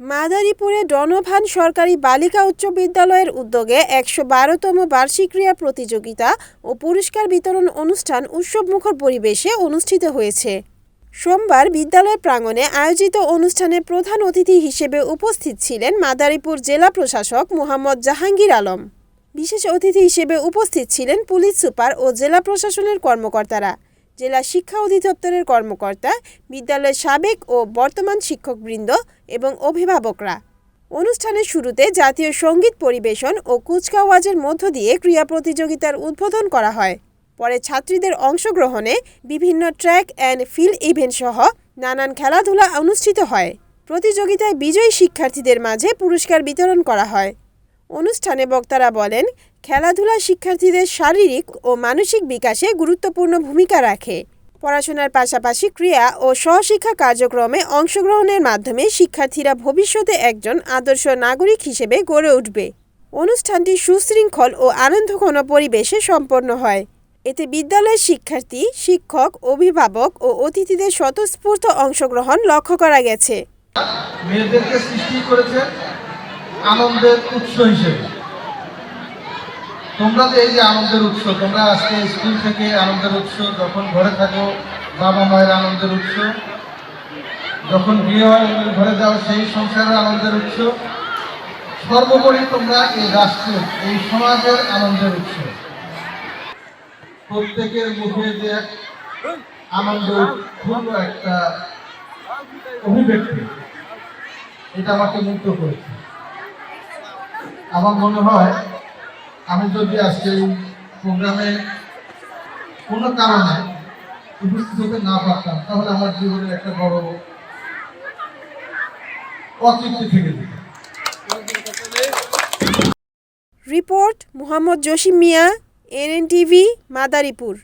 মাদারীপুরে ডনভান সরকারি বালিকা উচ্চ বিদ্যালয়ের উদ্যোগে একশো বারোতম বার্ষিক ক্রীড়া প্রতিযোগিতা ও পুরস্কার বিতরণ অনুষ্ঠান উৎসবমুখর পরিবেশে অনুষ্ঠিত হয়েছে। সোমবার বিদ্যালয় প্রাঙ্গণে আয়োজিত অনুষ্ঠানে প্রধান অতিথি হিসেবে উপস্থিত ছিলেন মাদারীপুর জেলা প্রশাসক মোহাম্মদ জাহাঙ্গীর আলম। বিশেষ অতিথি হিসেবে উপস্থিত ছিলেন পুলিশ সুপার ও জেলা প্রশাসনের কর্মকর্তারা। জেলা শিক্ষা অধিদপ্তরের কর্মকর্তা, বিদ্যালয়ের সাবেক ও বর্তমান শিক্ষকবৃন্দ এবং অভিভাবকরা। অনুষ্ঠানের শুরুতে জাতীয় সংগীত পরিবেশন ও কুচকাওয়াজের মধ্য দিয়ে ক্রীড়া প্রতিযোগিতার উদ্বোধন করা হয়। পরে ছাত্রীদের অংশগ্রহণে বিভিন্ন ট্র্যাক অ্যান্ড ফিল্ড ইভেন্ট সহ নানান খেলাধুলা অনুষ্ঠিত হয়। প্রতিযোগিতায় বিজয়ী শিক্ষার্থীদের মাঝে পুরস্কার বিতরণ করা হয়। অনুষ্ঠানে বক্তারা বলেন, খেলাধুলা শিক্ষার্থীদের শারীরিক ও মানসিক বিকাশে গুরুত্বপূর্ণ ভূমিকা রাখে। পড়াশোনার পাশাপাশি ক্রিয়া ও সহশিক্ষা কার্যক্রমে অংশগ্রহণের মাধ্যমে শিক্ষার্থীরা ভবিষ্যতে একজন আদর্শ নাগরিক হিসেবে গড়ে উঠবে। অনুষ্ঠানটি সুশৃঙ্খল ও আনন্দঘন পরিবেশে সম্পন্ন হয়। এতে বিদ্যালয়ের শিক্ষার্থী, শিক্ষক, অভিভাবক ও অতিথিদের স্বতঃস্ফূর্ত অংশগ্রহণ লক্ষ্য করা গেছে। মেয়েদেরকে সৃষ্টি করেছে আনন্দের উৎস হিসেবে। তোমরা যে এই যে আনন্দের উৎস, তোমরা আজকে স্কুল থেকে আনন্দের উৎস, যখন ঘরে থাকো, বাবা মায়ের আনন্দের উৎস, যখন বিয়ে হয় ঘরে যাও, সেই সংসারের আনন্দের উৎস। সর্বোপরি তোমরা এই রাষ্ট্রের এই সমাজের আনন্দের উৎস। প্রত্যেকের মুখে যে এক আনন্দ একটা অভিব্যক্তি, এটা আমাকে মুক্ত করেছে। আমার মনে হয় আমি যদি আজকে এই প্রোগ্রামে কোনো কারণে উপস্থিত হতে না পারতাম, তাহলে আমার জীবনের একটা বড় অতৃপ্তি থেকে যেত। Report, Mohammad Jasim Mia, NNTV, Madaripur.